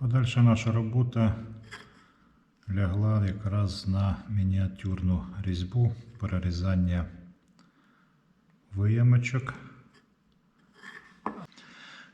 Подальша наша робота лягла якраз на мініатюрну різьбу перерізання виямочок.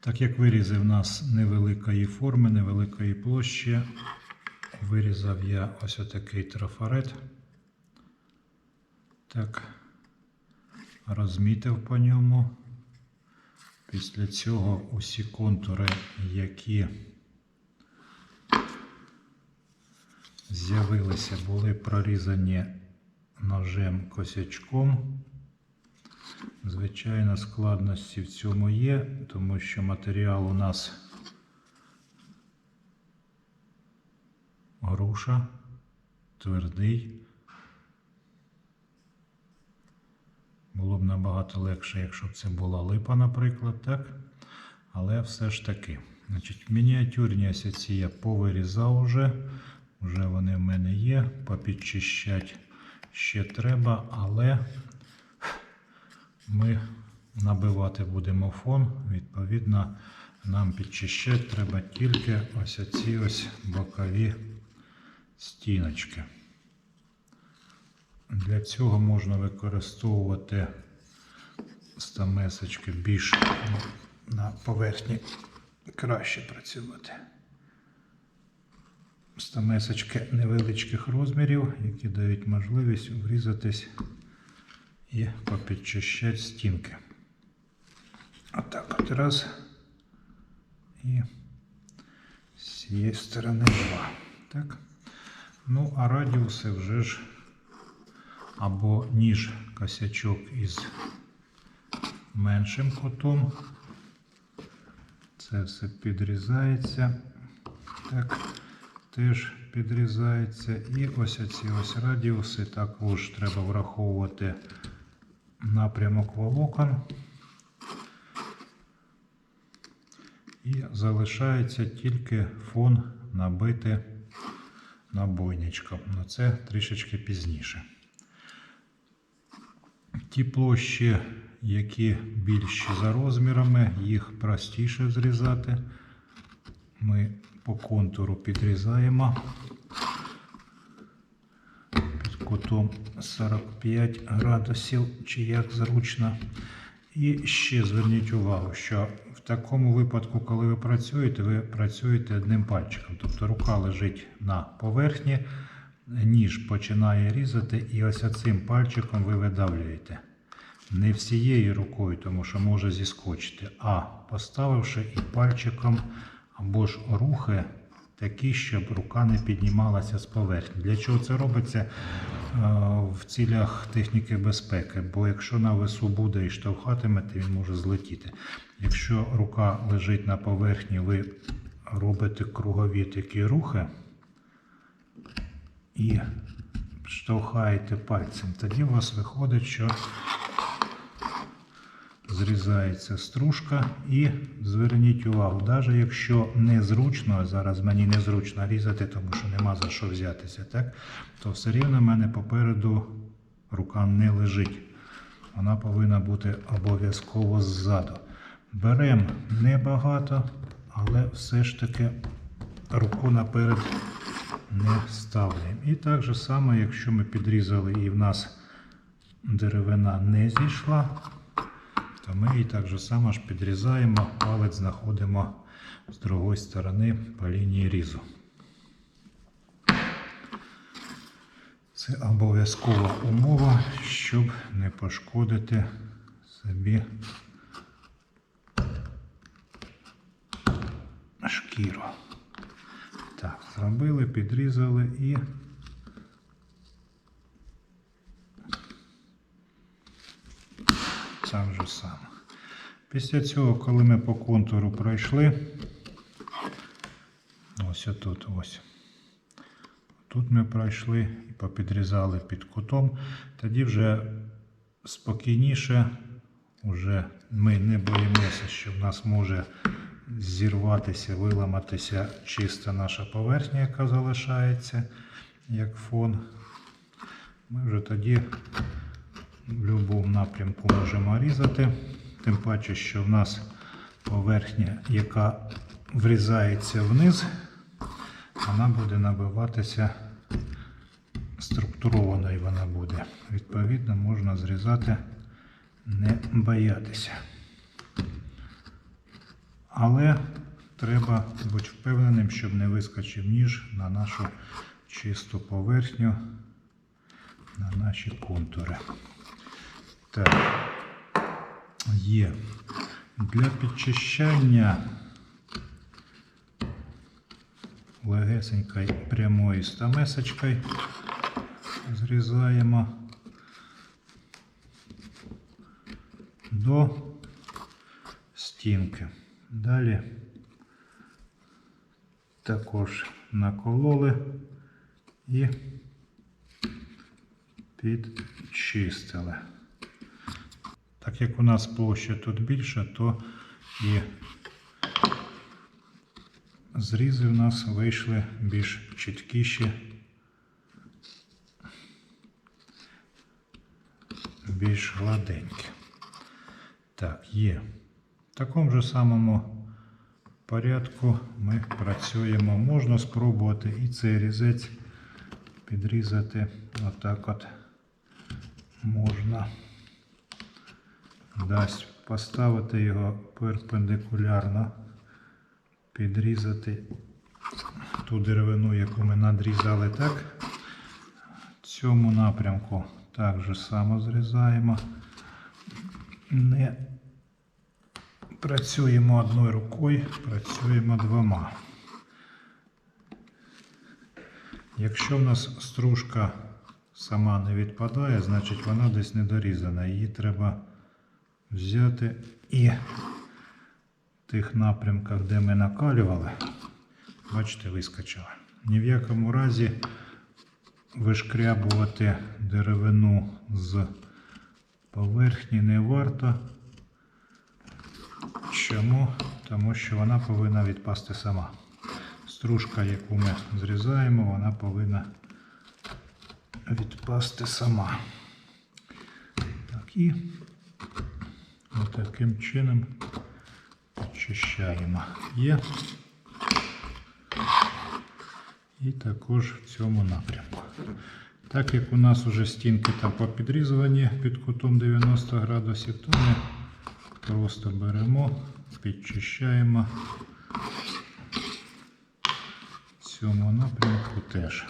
Так як вирізи в нас невеликої форми, невеликої площі, вирізав я ось отакий трафарет. Так, розмітив по ньому. Після цього усі контури, які з'явилися, були прорізані ножем косячком. Звичайно, складності в цьому є, тому що матеріал у нас груша, твердий. Було б набагато легше, якщо б це була липа, наприклад, так? Але все ж таки. Значить, мініатюрні ось я повирізав вже. Вже вони в мене є. Попідчищать ще треба, але ми набивати будемо фон. Відповідно, нам підчищати треба тільки ось ці ось бокові стіночки. Для цього можна використовувати стамесочки більш ну, на поверхні краще працювати. Стамесочки невеличких розмірів, які дають можливість врізатись і попідчищати стінки. Отак от раз. І з цієї сторони два. Так. Ну, а радіуси вже ж або ніж косячок із меншим кутом. Це все підрізається. Так, теж підрізається. І ось ці ось радіуси також треба враховувати напрямок волокон. І залишається тільки фон набити набойничком. Но це трішечки пізніше. Ті площі, які більші за розмірами, їх простіше зрізати. Ми по контуру підрізаємо під кутом 45 градусів, чи як зручно. І ще зверніть увагу, що в такому випадку, коли ви працюєте, ви працюєте одним пальчиком. Тобто рука лежить на поверхні, ніж починає різати, і ось цим пальчиком ви видавлюєте. Не всією рукою, тому що може зіскочити, а поставивши і пальчиком або ж рухи такі, щоб рука не піднімалася з поверхні. Для чого це робиться Е, в цілях техніки безпеки? Бо якщо на весу буде і штовхатимете, він може злетіти. Якщо рука лежить на поверхні, ви робите кругові такі рухи і штовхаєте пальцем, тоді у вас виходить, що зрізається стружка і зверніть увагу, навіть якщо незручно, зараз мені незручно різати, тому що нема за що взятися, так, то все рівно в мене попереду рука не лежить. Вона повинна бути обов'язково ззаду. Беремо небагато, але все ж таки руку наперед не ставляємо. І так же само, якщо ми підрізали і в нас деревина не зійшла, то ми її так же само ж підрізаємо, палець знаходимо з другої сторони по лінії різу. Це обов'язкова умова, щоб не пошкодити собі шкіру. Так, зробили, підрізали і так же саме. Після цього, коли ми по контуру пройшли, ось отут ось. Тут ми пройшли і попідрізали під кутом, тоді вже спокійніше, вже ми не боїмося, що в нас може зірватися, виламатися чиста наша поверхня, яка залишається як фон. Ми вже тоді в будь-якому напрямку можемо різати. Тим паче, що в нас поверхня, яка врізається вниз, вона буде набиватися структурованою вона буде. Відповідно, можна зрізати, не боятися. Але треба бути впевненим, щоб не вискочив ніж на нашу чисту поверхню, на наші контури. Так, є. Для підчищання легесенькою прямою стамесочкою зрізаємо до стінки. Далі також накололи і підчистили. Так як у нас площа тут більша, то і зрізи в нас вийшли більш чіткіші, більш гладенькі. Так, є. В такому же самому порядку ми працюємо. Можна спробувати і цей різець підрізати отак от можна. Дасть поставити його перпендикулярно, підрізати ту деревину, яку ми надрізали так. Цьому напрямку так же само зрізаємо. Не працюємо одною рукою, працюємо двома. Якщо в нас стружка сама не відпадає, значить вона десь не дорізана. Її треба взяти і в тих напрямках, де ми накалювали, бачите, вискочила. Ні в якому разі вишкрябувати деревину з поверхні не варто. Чому? Тому що вона повинна відпасти сама. Стружка, яку ми зрізаємо, вона повинна відпасти сама. Так, і таким чином очищаємо. Є. І також в цьому напрямку. Так як у нас вже стінки там попідрізувані під кутом 90 градусів, то ми просто беремо, підчищаємо в цьому напрямку теж.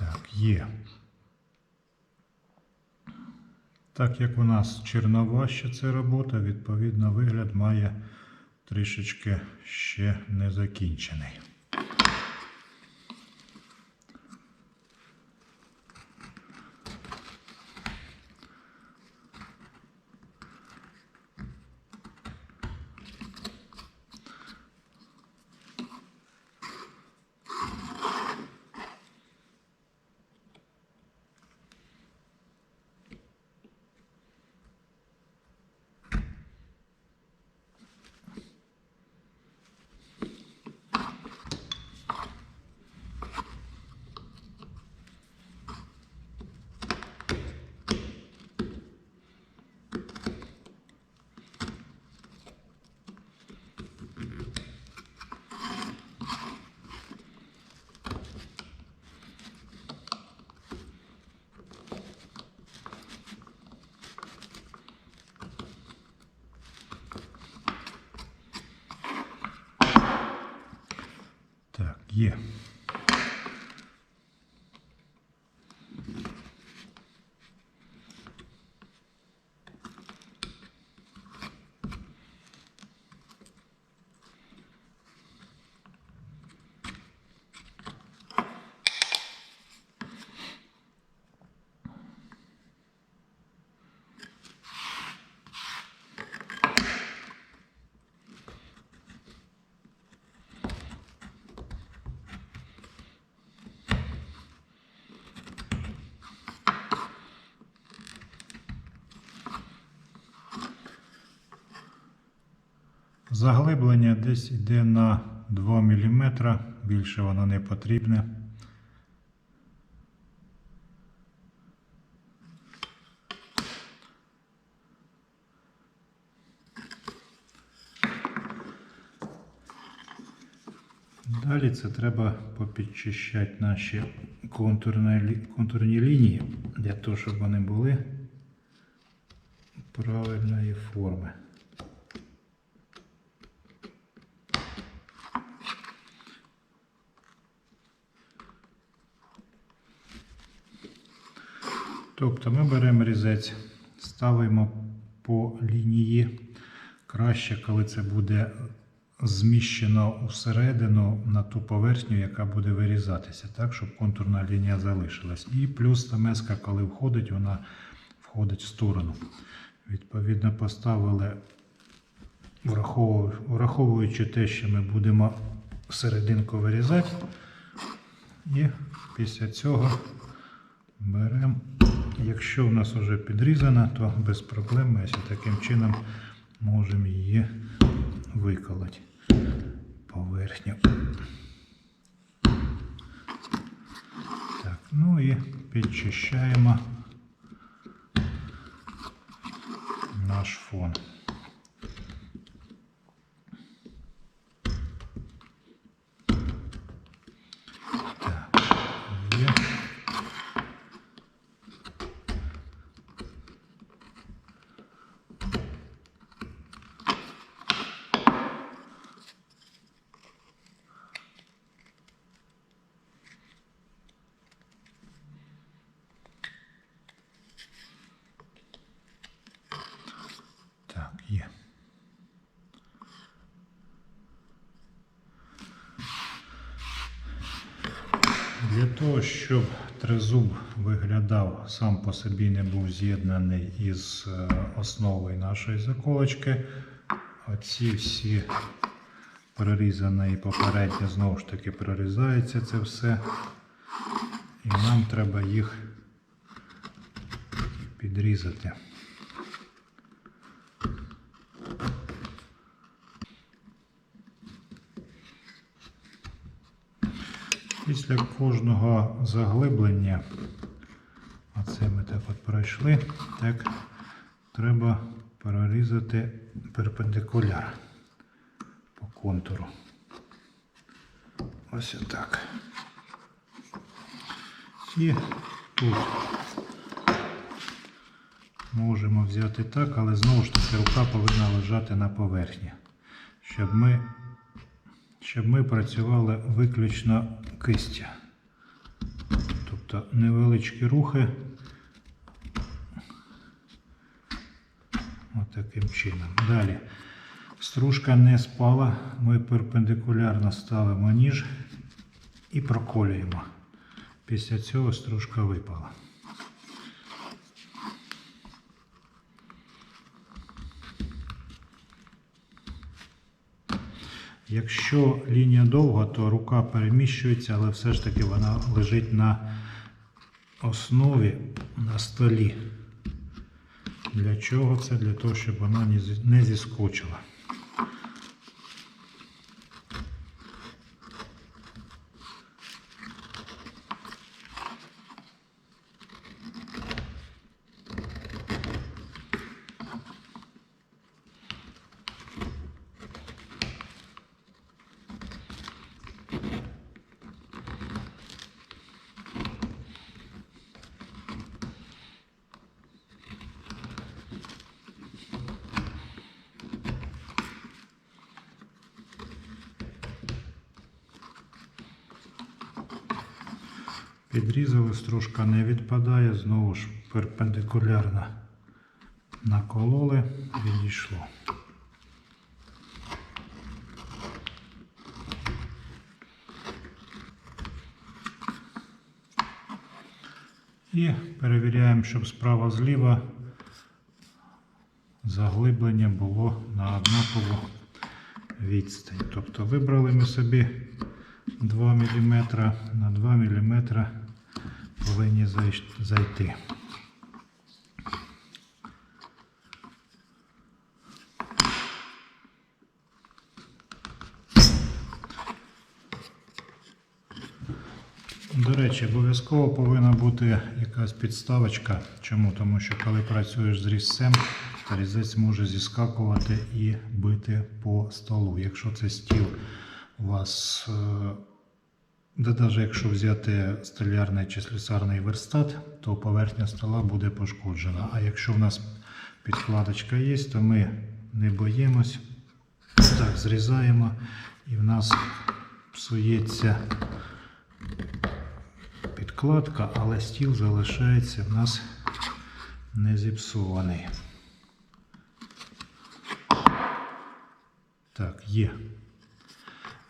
Так, є. Так як у нас чернова ще ця робота, відповідно, вигляд має трішечки ще не закінчений. Заглиблення десь йде на 2 мм, більше воно не потрібне. Далі це треба попідчищати наші контурні, контурні лінії для того, щоб вони були правильної форми. Тобто ми беремо різець, ставимо по лінії. Краще, коли це буде зміщено всередину на ту поверхню, яка буде вирізатися, так, щоб контурна лінія залишилась. І плюс тамеска, коли входить, вона входить в сторону. Відповідно, поставили, враховуючи те, що ми будемо серединку вирізати. І після цього беремо. Якщо в нас вже підрізана, то без проблем ми таким чином можемо її виколоти поверхню. Так, ну і підчищаємо наш фон. Так, є. Так, є. Для того, щоб тризуб виглядав сам по собі не був з'єднаний із е, основою нашої заколочки, оці всі прорізані і попередньо знову ж таки прорізається це все. І нам треба їх підрізати. Після кожного заглиблення, а це ми так от пройшли, так, треба прорізати перпендикуляр по контуру. Ось отак. І тут можемо взяти так, але знову ж таки рука повинна лежати на поверхні, щоб ми щоб ми працювали виключно кистю. Тобто невеличкі рухи. Отаким чином. Далі. Стружка не спала. Ми перпендикулярно ставимо ніж і проколюємо. Після цього стружка випала. Якщо лінія довга, то рука переміщується, але все ж таки вона лежить на основі на столі. Для чого це? Для того, щоб вона не зіскочила. Підрізали, стружка не відпадає, знову ж перпендикулярно накололи, відійшло. І перевіряємо, щоб справа зліва заглиблення було на однакову відстань. Тобто вибрали ми собі 2 мм на 2 мм повинні зайти. До речі, обов'язково повинна бути якась підставочка. Чому? Тому що коли працюєш з різцем, різець може зіскакувати і бити по столу. Якщо це стіл у вас, е, да навіть якщо взяти столярний чи слюсарний верстат, то поверхня стола буде пошкоджена. А якщо в нас підкладочка є, то ми не боїмось, так зрізаємо і в нас псується підкладка, але стіл залишається в нас не зіпсований. Так, є.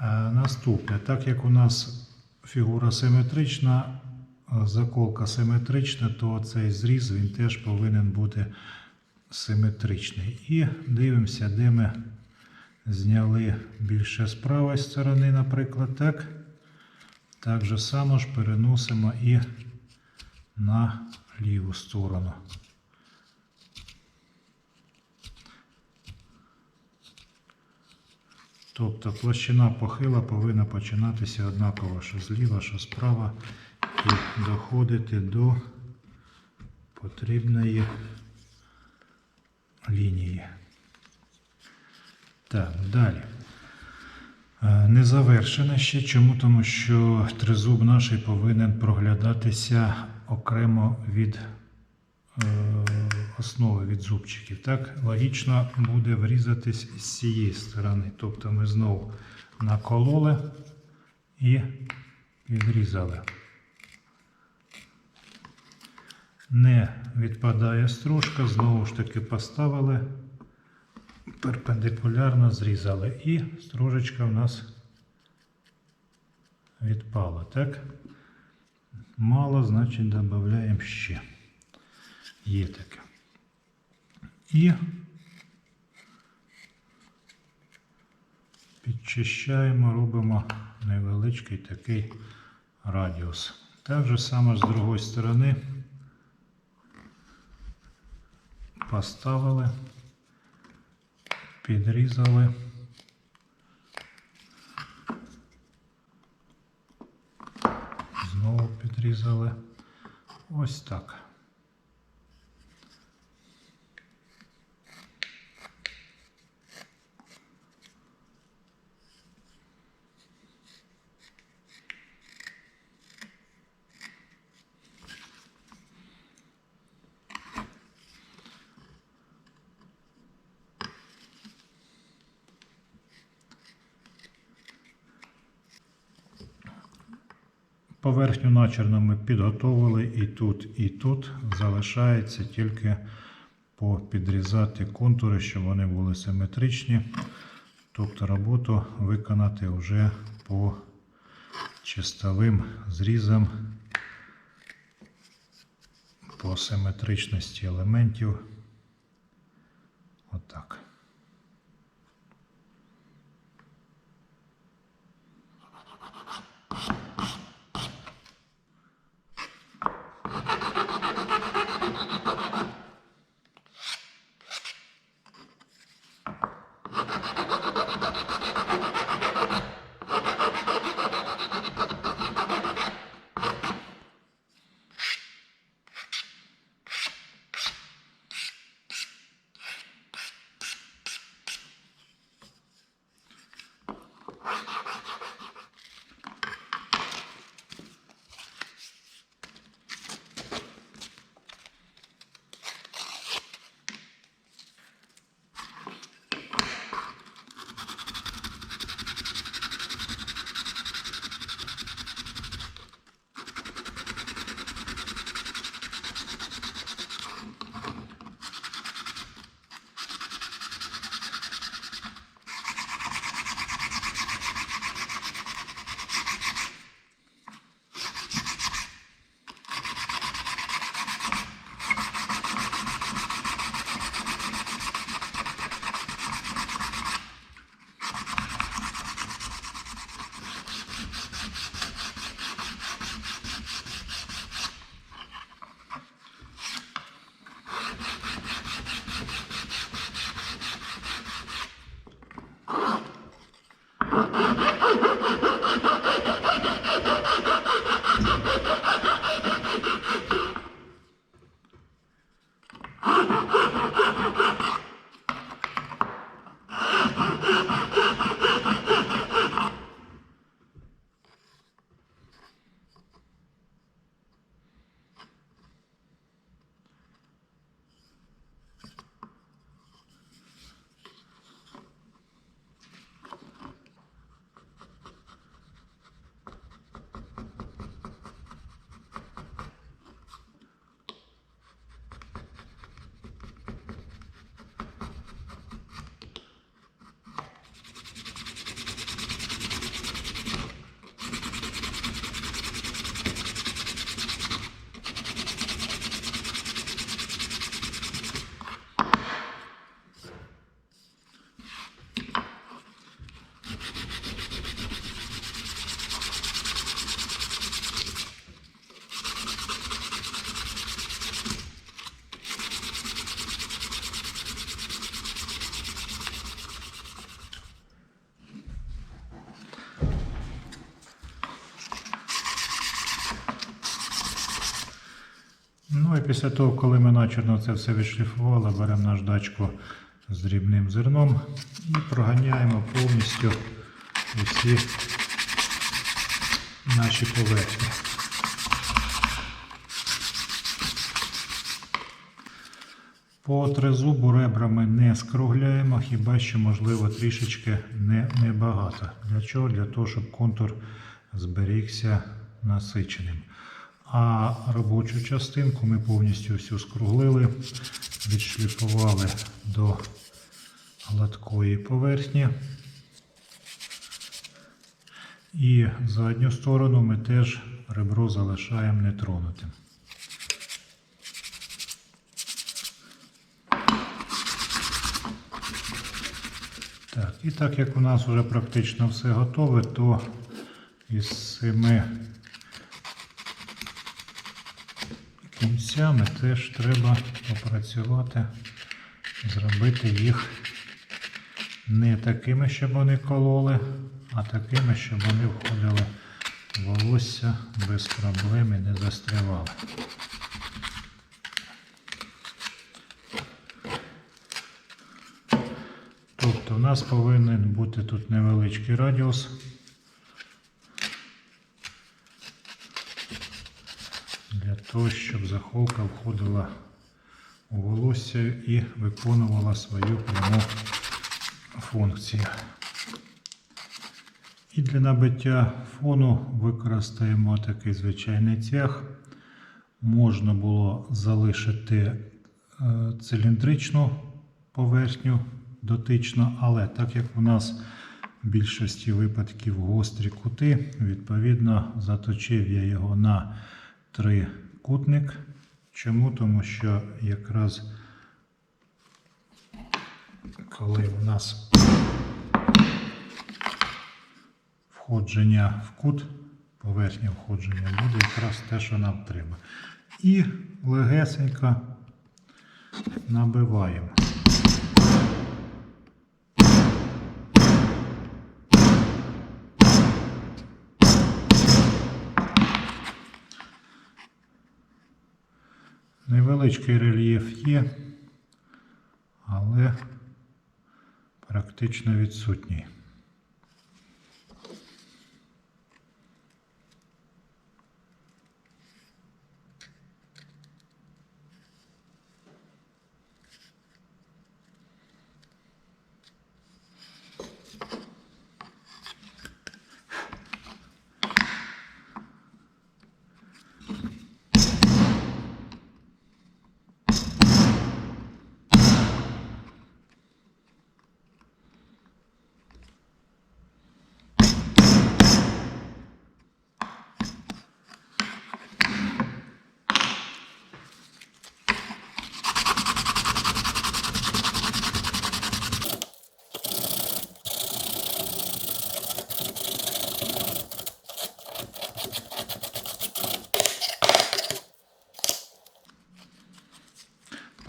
Е, Наступне, так як у нас фігура симетрична, заколка симетрична, то цей зріз він теж повинен бути симетричний. І дивимося, де ми зняли більше з правої сторони, наприклад, так. Так же само ж переносимо і на ліву сторону. Тобто площина похила повинна починатися однаково, що зліва, що справа, і доходити до потрібної лінії. Так, далі. Е, Не завершене ще. Чому? Тому що тризуб наш повинен проглядатися окремо від е, основи від зубчиків. Так, логічно буде врізатись з цієї сторони. Тобто ми знову накололи і відрізали. Не відпадає стружка, знову ж таки поставили, перпендикулярно зрізали. І стружечка в нас відпала. Так? Мало, значить додаємо ще. Є таке. І підчищаємо, робимо невеличкий такий радіус. Так же само з другої сторони поставили, підрізали. Знову підрізали. Ось так. Поверхню начерно ми підготовили і тут, і тут. Залишається тільки підрізати контури, щоб вони були симетричні. Тобто роботу виконати вже по чистовим зрізам, по симетричності елементів. Отак. Ну після того, коли ми начерно це все відшліфували, беремо наждачку з дрібним зерном і проганяємо повністю усі наші поверхні. По тризубу ребрами не скругляємо, хіба що можливо трішечки не, небагато. Для чого? Для того, щоб контур зберігся насиченим. А робочу частинку ми повністю всю скруглили, відшліфували до гладкої поверхні. І задню сторону ми теж ребро залишаємо нетронутим. Так, і так як у нас вже практично все готове, то із цими кінцями теж треба попрацювати, зробити їх не такими, щоб вони кололи, а такими, щоб вони входили в волосся без проблем і не застрявали. Тобто у нас повинен бути тут невеличкий радіус. Того, щоб захолка входила у волосся і виконувала свою пряму функцію. І для набиття фону використаємо такий звичайний цвях. Можна було залишити е, циліндричну поверхню дотично, але так як у нас в більшості випадків гострі кути, відповідно заточив я його на трикутник. Чому? Тому що якраз коли у нас входження в кут, поверхня входження буде якраз те, що нам треба. І легесенько набиваємо. Невеличкий рельєф є, але практично відсутній.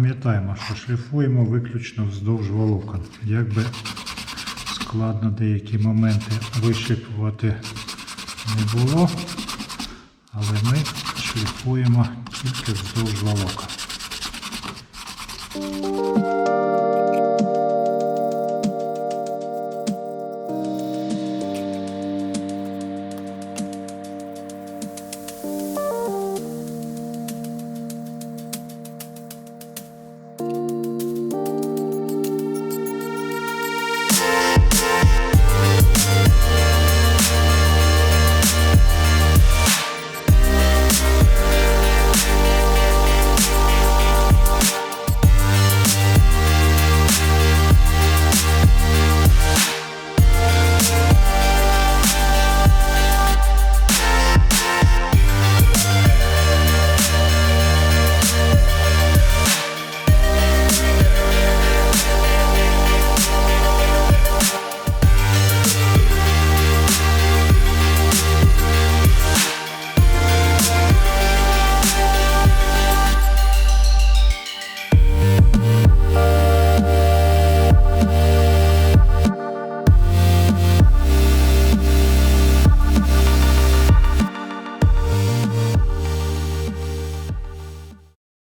Пам'ятаємо, що шліфуємо виключно вздовж волокон. Якби складно деякі моменти вишипувати не було, але ми шліфуємо тільки вздовж волокон.